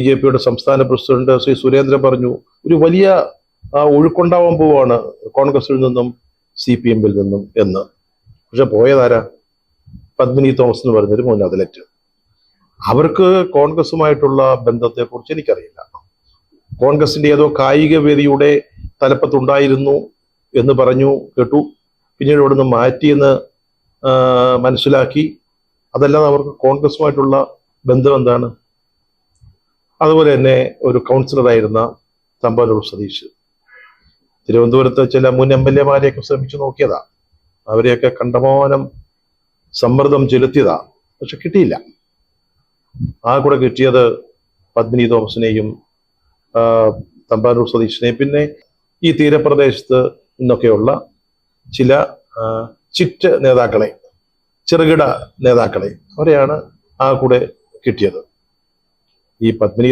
B J പിയുടെ സംസ്ഥാന president Shri Surendran പറഞ്ഞു ഒരു വലിയ ഒഴുക്കുണ്ടാവാൻ പോവാണ് കോൺഗ്രസിൽ നിന്നും സി പി എമ്മിൽ നിന്നും എന്ന്. പക്ഷെ പോയതാരാ? പത്മിനി തോമസ് എന്ന് പറഞ്ഞൊരു മുൻ അതിലറ്റ്. അവർക്ക് കോൺഗ്രസുമായിട്ടുള്ള ബന്ധത്തെക്കുറിച്ച് എനിക്കറിയില്ല. കോൺഗ്രസിന്റെ ഏതോ കായിക വേദിയുടെ തലപ്പത്തുണ്ടായിരുന്നു എന്ന് പറഞ്ഞു കേട്ടു. പിന്നീട് ഇവിടുന്ന് മാറ്റിയെന്ന് മനസ്സിലാക്കി. അതല്ലാതെ അവർക്ക് കോൺഗ്രസുമായിട്ടുള്ള ബന്ധം എന്താണ്? അതുപോലെ തന്നെ ഒരു കൗൺസിലറായിരുന്ന തമ്പാനൂർ സതീഷ്. തിരുവനന്തപുരത്ത് ചില മുൻ എം എൽ എമാരെയൊക്കെ ശ്രമിച്ചു നോക്കിയതാ. അവരെയൊക്കെ കണ്ടമാനം സമ്മർദ്ദം ചെലുത്തിയതാ. പക്ഷെ കിട്ടിയില്ല. ആ കൂടെ കിട്ടിയത് പത്മിനി തോമസിനെയും തമ്പാനൂർ സതീഷിനെയും. പിന്നെ ഈ തീരപ്രദേശത്ത് നിന്നൊക്കെയുള്ള ചില ചിറ്റ് നേതാക്കളെ ചെറുകിട നേതാക്കളെ അവരെയാണ് ആ കൂടെ കിട്ടിയത്. ഈ പത്മിനി